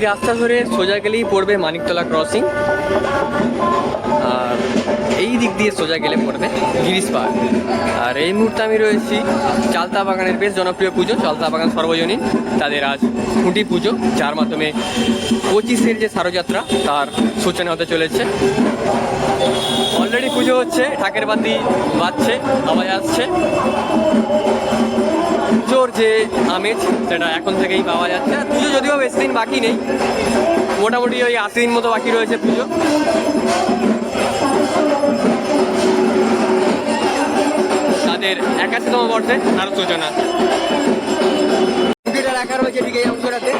রাস্তা ধরে সোজা গেলেই পড়বে মানিকতলা ক্রসিং। আর এই দিক দিয়ে সোজা গেলে পড়বে গিরিশ পার্ক। আর এই মুহূর্তে আমি রয়েছি চালতা বাগানের বেশ জনপ্রিয় পুজো, চালতা বাগান সর্বজনীন। তাদের আজ খুঁটি পুজো, যার মাধ্যমে পঁচিশের যে সারযাত্রা, তার সূচনা হতে চলেছে। অলরেডি পুজো হচ্ছে ঢাকের বাতি বাজছে, আওয়াজ আসছে। পুজোর যে আমেজ সেটা এখন থেকেই পাওয়া যাচ্ছে। আর পুজো যদিও বেশি দিন বাকি নেই, মোটামুটি ওই আশি দিন মতো বাকি রয়েছে পুজো। তাদের একাশিতম বর্ষে আরও সূচনা। রাখা রয়েছে দিকে অংশটাতে।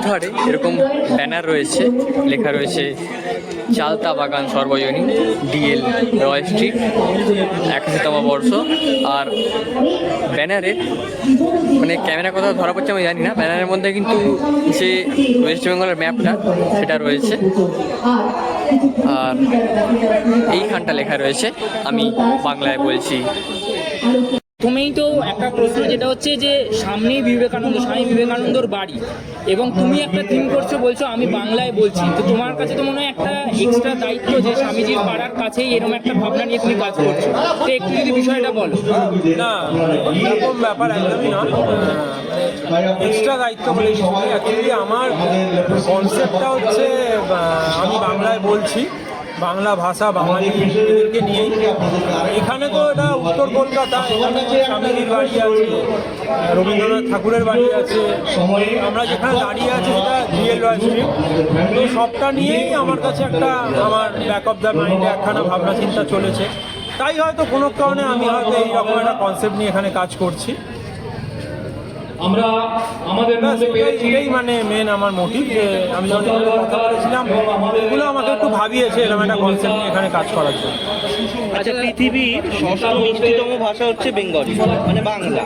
দুধারে এরকম ব্যানার রয়েছে, লেখা রয়েছে, চালতা বাগান সর্বজনীন ডিএল রয় স্ট্রিট একাশিতম বর্ষ। আর ব্যানারে মানে ক্যামেরা কোথাও ধরা পড়ছে আমি জানি না, ব্যানারের মধ্যে কিন্তু যে ওয়েস্ট বেঙ্গলের ম্যাপটা সেটা রয়েছে। আর এইখানটা লেখা রয়েছে, আমি বাংলায় বলছি। প্রথমেই তো একটা প্রশ্ন যেটা হচ্ছে যে সামনেই বিবেকানন্দ, স্বামী বিবেকানন্দর বাড়ি এবং তুমি একটা থিম করছ, বলছো আমি বাংলায় বলছি। তো তোমার কাছে তো মনে হয় একটা এক্সট্রা দায়িত্ব যে স্বামীজির পাড়ার কাছেই এরকম একটা ভাবনা নিয়ে তুমি কাজ করছ। তো একটু যদি বিষয়টা বলো। না, এরকম ব্যাপার একদমই নয়। এক্সট্রা দায়িত্ব বলে অ্যাকচুয়ালি আমার কনসেপ্টটা হচ্ছে আমি বাংলায় বলছি, বাংলা ভাষা, বাঙালি এদেরকে নিয়েই। এখানে তো এটা উত্তর কলকাতা এখানে স্বামীজির বাড়ি আছে রবীন্দ্রনাথ ঠাকুরের বাড়ি আছে। আমরা যেখানে দাঁড়িয়ে আছি সেটা রিয়েল রয় স্ট্রিট তো সবটা নিয়েই আমার কাছে একটা আমার ব্যাক অফ দ্য মাইন্ডে একখানা ভাবনা চিন্তা চলেছে। তাই হয়তো কোনো কারণে আমি হয়তো এই এইরকম একটা কনসেপ্ট নিয়ে এখানে কাজ করছি। আমরা আমাদের মধ্যে এটাই- মানে মেন আমার মোটিভ যে আমি যখন কথা বলেছিলাম এগুলো আমাকে একটু ভাবিয়েছে এরকম একটা কনসেপ্ট নিয়ে এখানে কাজ করার জন্য। আচ্ছা পৃথিবীর ষষ্ঠ মিষ্টিতম ভাষা হচ্ছে বেঙ্গলি মানে বাংলা।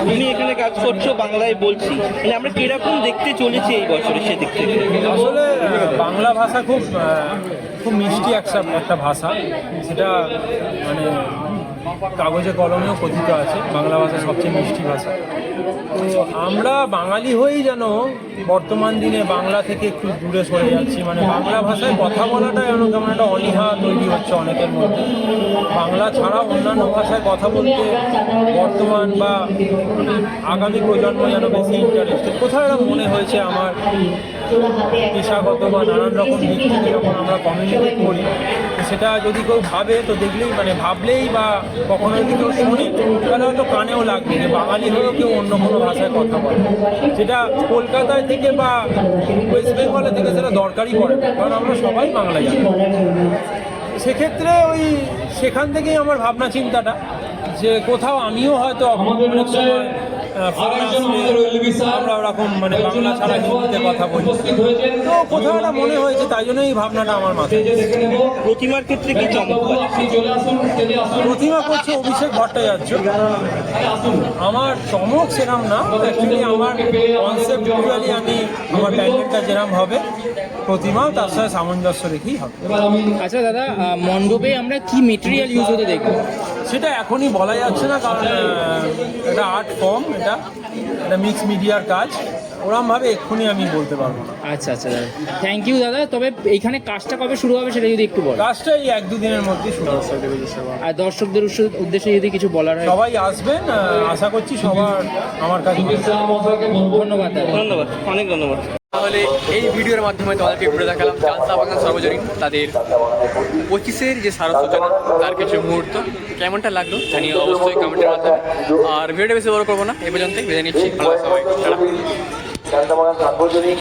তুমি এখানে কাজ করছ বাংলায় বলছি মানে আমরা কীরকম দেখতে চলেছি এই বছরে সেদিক থেকে? আসলে বাংলা ভাষা খুব খুব মিষ্টি একটা একটা ভাষা। সেটা মানে কাগজে কলমেও কথিত আছে বাংলা ভাষা সবচেয়ে মিষ্টি ভাষা। তো আমরা বাঙালি হয়েই যেন বর্তমান দিনে বাংলা থেকে একটু দূরে সরে যাচ্ছি। মানে বাংলা ভাষায় কথা বলাটা যেন কেমন একটা অনীহা তৈরি হচ্ছে অনেকের মধ্যে। বাংলা ছাড়া অন্যান্য ভাষায় কথা বলতে বর্তমান বা আগামী প্রজন্ম যেন বেশি ইন্টারেস্টেড কোথাও এরকম মনে হয়েছে আমার পেশাগত বা নানান রকম দিক থেকে যখন আমরা কমিউনিকেট করি সেটা যদি কেউ ভাবে তো দেখলেই মানে ভাবলেই বা কখনো যদি কেউ শোনে তাহলে হয়তো কানেও লাগবে যে বাঙালি হয়েও কেউ অন্য কোনো ভাষায় কথা বলে। সেটা কলকাতায় থেকে বা ওয়েস্ট বেঙ্গলে থেকে সেটা দরকারই পড়ে না কারণ আমরা সবাই বাংলা জানি। সেক্ষেত্রে ওই সেখান থেকেই আমার ভাবনা চিন্তাটা যে কোথাও আমিও হয়তো অনেক সময় আমরা ওরকম মানে বাংলা ছাড়া হিন্দিতে কথা বলি। তো কোথাও একটা মনে হয়েছে তাই জন্য এই ভাবনাটা আমার মাথায়। প্রতিমার ক্ষেত্রে কি প্রতিমা করছে অভিষেক ভট্টাচার্য। আসুন। আমার চমক সেরাম না আমার কনসেপ্ট আমি আমার প্যান্ডেলটা যেরকম হবে প্রতিমা তার সাথে সামঞ্জস্য রেখেই হবে। আচ্ছা দাদা মণ্ডপে আমরা কি মেটেরিয়াল ইউজ হতে দেখব? সেটা এখনই বলা যাচ্ছে না কারণ এটা আর্ট ফর্ম এটা এটা মিক্স মিডিয়ার কাজ। ওরমভাবে এক্ষুনি আমি বলতে পারব না। আচ্ছা আচ্ছা দাদা। থ্যাংক ইউ দাদা। তবে এইখানে কাজটা কবে শুরু হবে সেটা যদি একটু বলো। কাজটা এই এক দুদিনের মধ্যেই শুরু হবে। আর দর্শকদের উদ্দেশ্য- উদ্দেশ্যে যদি কিছু বলার হয়। সবাই আসবেন আশা করছি সবার আমার কাছে ধন্যবাদ ধন্যবাদ অনেক ধন্যবাদ। তাহলে এই ভিডিওর মাধ্যমে তোমাদেরকে ঘুরে দেখালাম। চালতা বাগান সর্বজনীন তাদের পঁচিশের যে সারা তার কিছু মুহূর্ত। কেমনটা লাগল? জানিয়ে অবশ্যই কমেন্টের মাধ্যমে। আর ভিডিওটা বেশি বড় করব না। এ পর্যন্তই। বেঁধে নিচ্ছি। ভালো সবাই। টাটা।